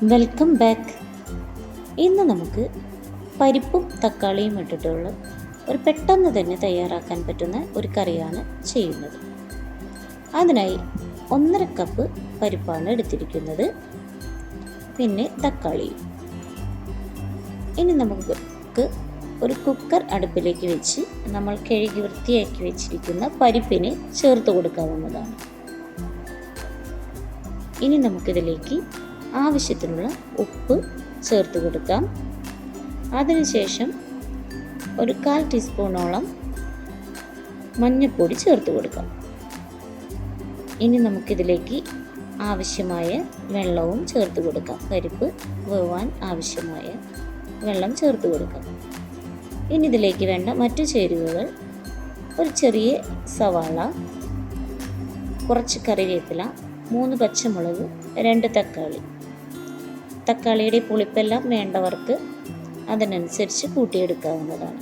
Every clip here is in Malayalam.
വെൽക്കം ബാക്ക് ഇന്ന് നമുക്ക് പരിപ്പും തക്കാളിയും ഇട്ടിട്ടുള്ള ഒരു പെട്ടെന്ന് തന്നെ തയ്യാറാക്കാൻ പറ്റുന്ന ഒരു കറിയാണ് ചെയ്യുന്നത്. അതിനായി ഒന്നര കപ്പ് പരിപ്പാണ് എടുത്തിരിക്കുന്നത്. പിന്നെ തക്കാളിയും ഇനി നമുക്ക് ഒരു കുക്കർ അടുപ്പിലേക്ക് വെച്ച് നമ്മൾ കഴുകി വൃത്തിയാക്കി വെച്ചിരിക്കുന്ന പരിപ്പിനെ ചേർത്ത് കൊടുക്കാവുന്നതാണ്. ഇനി നമുക്കിതിലേക്ക് ആവശ്യത്തിനുള്ള ഉപ്പ് ചേർത്ത് കൊടുക്കാം. അതിനുശേഷം ഒരു കാൽ ടീസ്പൂണോളം മഞ്ഞൾപ്പൊടി ചേർത്ത് കൊടുക്കാം. ഇനി നമുക്കിതിലേക്ക് ആവശ്യമായ വെള്ളവും ചേർത്ത് കൊടുക്കാം. പരിപ്പ് വേവാൻ ആവശ്യമായ വെള്ളം ചേർത്ത് കൊടുക്കാം. ഇനി ഇതിലേക്ക് വേണ്ട മറ്റു ചേരുവകൾ ഒരു ചെറിയ സവാള കുറച്ച് കറിവേപ്പില മൂന്ന് പച്ചമുളക് രണ്ട് തക്കാളി. തക്കാളിയുടെ പുളിപ്പെല്ലാം വേണ്ടവർക്ക് അതിനനുസരിച്ച് കൂട്ടിയെടുക്കാവുന്നതാണ്.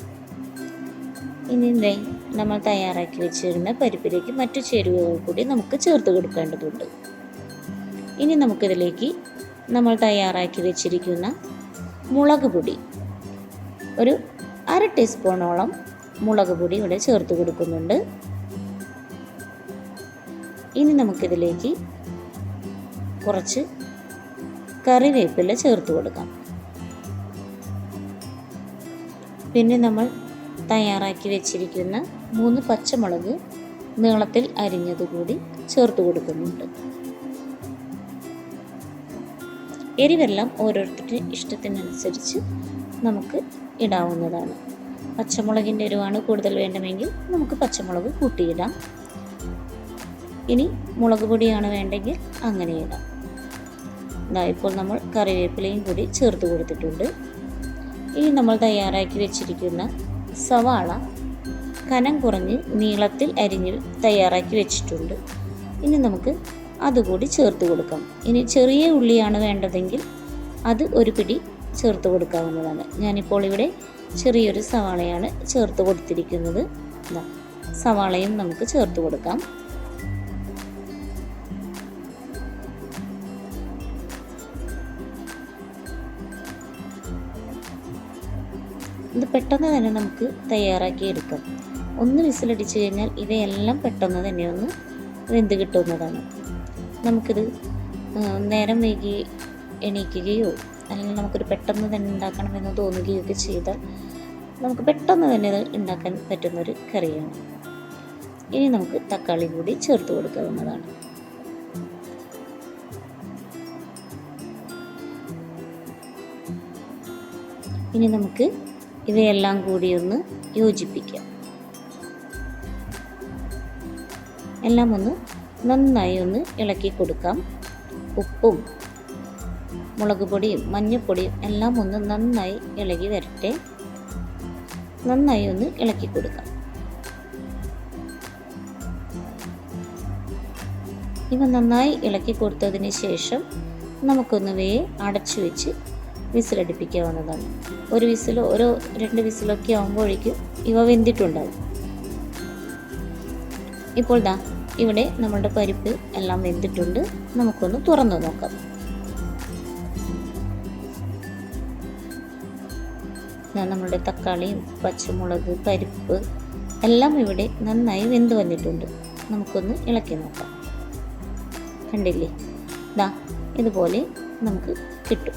ഇനി എന്തേ നമ്മൾ തയ്യാറാക്കി വെച്ചിരുന്ന പരിപ്പിലേക്ക് മറ്റു ചേരുവകൾ കൂടി നമുക്ക് ചേർത്ത് കൊടുക്കേണ്ടതുണ്ട്. ഇനി നമുക്കിതിലേക്ക് നമ്മൾ തയ്യാറാക്കി വെച്ചിരിക്കുന്ന മുളക് പൊടി ഒരു അര ടീസ്പൂണോളം മുളക് പൊടി ഇവിടെ ചേർത്ത് കൊടുക്കുന്നുണ്ട്. ഇനി നമുക്കിതിലേക്ക് കുറച്ച് കറിവേപ്പില ചേർത്ത് കൊടുക്കാം. പിന്നെ നമ്മൾ തയ്യാറാക്കി വെച്ചിരിക്കുന്ന മൂന്ന് പച്ചമുളക് നീളത്തിൽ അരിഞ്ഞത് കൂടി ചേർത്ത് കൊടുക്കുന്നുണ്ട്. എരിവെല്ലാം ഓരോരുത്തരുടെ ഇഷ്ടത്തിനനുസരിച്ച് നമുക്ക് ഇടാവുന്നതാണ്. പച്ചമുളകിന്റെ എരിവാണ് കൂടുതൽ വേണ്ടമെങ്കിൽ നമുക്ക് പച്ചമുളക് കൂട്ടിയിടാം. ഇനി മുളക് പൊടിയാണ് വേണ്ടെങ്കിൽ അങ്ങനെ ഇടാം. ഇതാ ഇപ്പോൾ നമ്മൾ കറിവേപ്പിലയും കൂടി ചേർത്ത് കൊടുത്തിട്ടുണ്ട്. ഇനി നമ്മൾ തയ്യാറാക്കി വെച്ചിരിക്കുന്ന സവാള കനം കുറഞ്ഞ് നീളത്തിൽ അരിഞ്ഞ് തയ്യാറാക്കി വെച്ചിട്ടുണ്ട്. ഇനി നമുക്ക് അതുകൂടി ചേർത്ത് കൊടുക്കാം. ഇനി ചെറിയ ഉള്ളിയാണ് വേണ്ടതെങ്കിൽ അത് ഒരു പിടി ചേർത്ത് കൊടുക്കാവുന്നതാണ്. ഞാനിപ്പോൾ ഇവിടെ ചെറിയൊരു സവാളയാണ് ചേർത്ത് കൊടുത്തിരിക്കുന്നത്. സവാളയും നമുക്ക് ചേർത്ത് കൊടുക്കാം. ഇത് പെട്ടെന്ന് തന്നെ നമുക്ക് തയ്യാറാക്കി എടുക്കാം. ഒന്ന് വിസിലടിച്ച് കഴിഞ്ഞാൽ ഇവയെല്ലാം പെട്ടെന്ന് തന്നെ ഒന്ന് വെന്ത് കിട്ടുന്നതാണ്. നമുക്കിത് നേരം വൈകി എണീക്കുകയോ അല്ലെങ്കിൽ നമുക്കൊരു പെട്ടെന്ന് തന്നെ ഉണ്ടാക്കണമെന്ന് തോന്നുകയോ ഒക്കെ ചെയ്താൽ നമുക്ക് പെട്ടെന്ന് തന്നെ ഇത് ഉണ്ടാക്കാൻ പറ്റുന്നൊരു കറിയാണ്. ഇനി നമുക്ക് തക്കാളി കൂടി ചേർത്ത് കൊടുക്കാവുന്നതാണ്. ഇനി നമുക്ക് ഇവയെല്ലാം കൂടി ഒന്ന് യോജിപ്പിക്കാം. എല്ലാം ഒന്ന് നന്നായി ഒന്ന് ഇളക്കി കൊടുക്കാം. ഉപ്പും മുളക് പൊടിയും മഞ്ഞൾപ്പൊടിയും എല്ലാം ഒന്ന് നന്നായി ഇളകി വരട്ടെ. നന്നായി ഒന്ന് ഇളക്കി കൊടുക്കാം. ഇവ നന്നായി ഇളക്കി കൊടുത്തതിന് ശേഷം നമുക്കൊന്ന് ഇവയെ അടച്ചു വെച്ച് വിസിലടിപ്പിക്കാവുന്നതാണ് ഒരു വിസിലോ ഓരോ രണ്ട് വിസിലൊക്കെ ആകുമ്പോഴേക്കും ഇവ വെന്തിട്ടുണ്ടാവും. ഇപ്പോൾ ദാ ഇവിടെ നമ്മളുടെ പരിപ്പ് എല്ലാം വെന്തിട്ടുണ്ട്. നമുക്കൊന്ന് തുറന്നു നോക്കാം. നമ്മുടെ തക്കാളിയും പച്ചമുളക് പരിപ്പ് എല്ലാം ഇവിടെ നന്നായി വെന്ത് വന്നിട്ടുണ്ട്. നമുക്കൊന്ന് ഇളക്കി നോക്കാം. കണ്ടില്ലേ? ദാ ഇതുപോലെ നമുക്ക് കിട്ടും.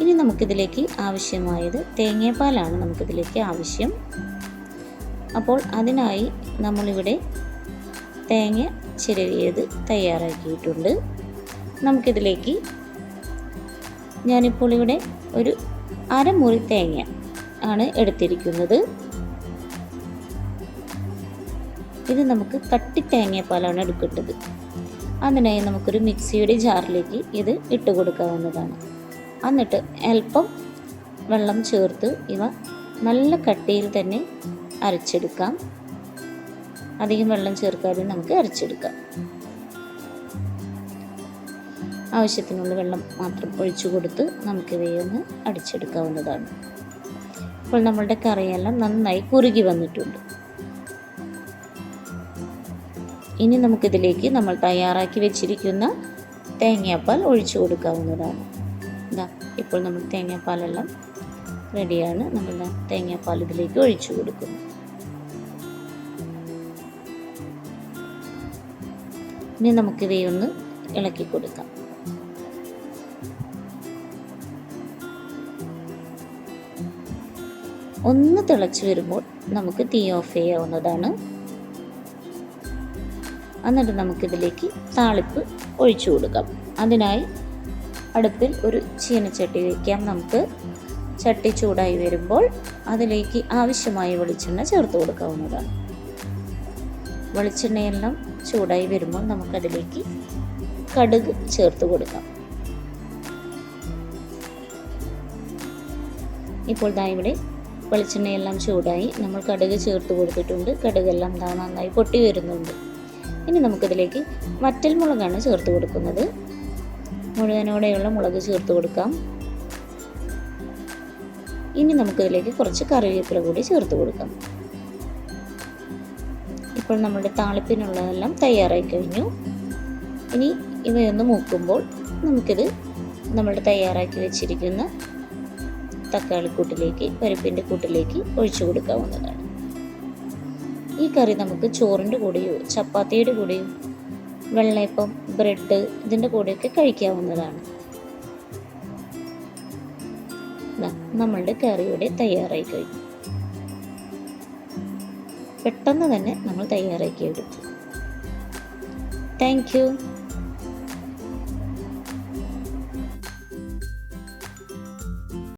ഇനി നമുക്കിതിലേക്ക് ആവശ്യമായത് തേങ്ങാപ്പാലാണ് നമുക്കിതിലേക്ക് ആവശ്യം. അപ്പോൾ അതിനായി നമ്മളിവിടെ തേങ്ങ ചിരവിയത് തയ്യാറാക്കിയിട്ടുണ്ട്. നമുക്കിതിലേക്ക് ഞാനിപ്പോൾ ഇവിടെ ഒരു അരമുറി തേങ്ങ ആണ് എടുത്തിരിക്കുന്നത്. ഇത് നമുക്ക് കട്ടി തേങ്ങാപ്പാലാണ് എടുക്കേണ്ടത്. അതിനായി നമുക്കൊരു മിക്സിയുടെ ജാറിലേക്ക് ഇത് ഇട്ട് കൊടുക്കാവുന്നതാണ്. എന്നിട്ട് അല്പം വെള്ളം ചേർത്ത് ഇവ നല്ല കട്ടിയിൽ തന്നെ അരച്ചെടുക്കാം. അധികം വെള്ളം ചേർക്കാതെ നമുക്ക് അരച്ചെടുക്കാം. ആവശ്യത്തിനുള്ള വെള്ളം മാത്രം ഒഴിച്ചു കൊടുത്ത് നമുക്ക് ഒന്ന് അടിച്ചെടുക്കാവുന്നതാണ്. അപ്പോൾ നമ്മളുടെ കറിയെല്ലാം നന്നായി കുറുകി വന്നിട്ടുണ്ട്. ഇനി നമുക്കിതിലേക്ക് നമ്മൾ തയ്യാറാക്കി വെച്ചിരിക്കുന്ന തേങ്ങാപ്പാൽ ഒഴിച്ചു കൊടുക്കാവുന്നതാണ്. ഇപ്പോൾ നമ്മൾ തേങ്ങാപ്പാലെല്ലാം റെഡിയാണ്. നമ്മൾ തേങ്ങാപ്പാൽ ഇതിലേക്ക് ഒഴിച്ചു കൊടുക്കും. ഇനി നമുക്ക് നമുക്കിവയൊന്ന് ഇളക്കി കൊടുക്കാം. ഒന്ന് തിളച്ച് വരുമ്പോൾ നമുക്ക് തീ ഓഫ് ചെയ്യാവുന്നതാണ്. എന്നിട്ട് നമുക്കിതിലേക്ക് താളിപ്പ് ഒഴിച്ചു കൊടുക്കാം. അതിനായി അടുപ്പിൽ ഒരു ചീനച്ചട്ടി വയ്ക്കാം നമുക്ക് ചട്ടി ചൂടായി വരുമ്പോൾ അതിലേക്ക് ആവശ്യമായ വെളിച്ചെണ്ണ ചേർത്ത് കൊടുക്കാവുന്നതാണ്. വെളിച്ചെണ്ണയെല്ലാം ചൂടായി വരുമ്പോൾ നമുക്കതിലേക്ക് കടുക് ചേർത്ത് കൊടുക്കാം. ഇപ്പോൾ ദാ ഇവിടെ വെളിച്ചെണ്ണയെല്ലാം ചൂടായി നമ്മൾ കടുക് ചേർത്ത് കൊടുത്തിട്ടുണ്ട്. കടുകെല്ലാം ദാ നന്നായി പൊട്ടി വരുന്നുണ്ട്. ഇനി നമുക്കിതിലേക്ക് വറ്റൽമുളകാണ് ചേർത്ത് കൊടുക്കുന്നത്. മുഴുവനോടെയുള്ള മുളക് ചേർത്ത് കൊടുക്കാം. ഇനി നമുക്കിതിലേക്ക് കുറച്ച് കറിവേപ്പില കൂടി ചേർത്ത് കൊടുക്കാം. ഇപ്പോൾ നമ്മുടെ താളിപ്പിനുള്ളതെല്ലാം തയ്യാറായി കഴിഞ്ഞു. ഇനി ഇവയൊന്ന് മൂക്കുമ്പോൾ നമുക്കിത് നമ്മൾ തയ്യാറാക്കി വെച്ചിരിക്കുന്ന തക്കാളിക്കൂട്ടിലേക്ക് പരിപ്പിന്റെ കൂട്ടിലേക്ക് ഒഴിച്ചു കൊടുക്കാവുന്നതാണ്. ഈ കറി നമുക്ക് ചോറിന്റെ കൂടെയോ ചപ്പാത്തിയുടെ കൂടെയോ വെള്ളയപ്പം ബ്രെഡ് ഇതിന്റെ കൂടെയൊക്കെ കഴിക്കാവുന്നതാണ്. നമ്മളുടെ കറിയുടെ തയ്യാറായി കഴിഞ്ഞു. പെട്ടെന്ന് തന്നെ നമ്മൾ തയ്യാറാക്കി എടുത്തു താങ്ക് യു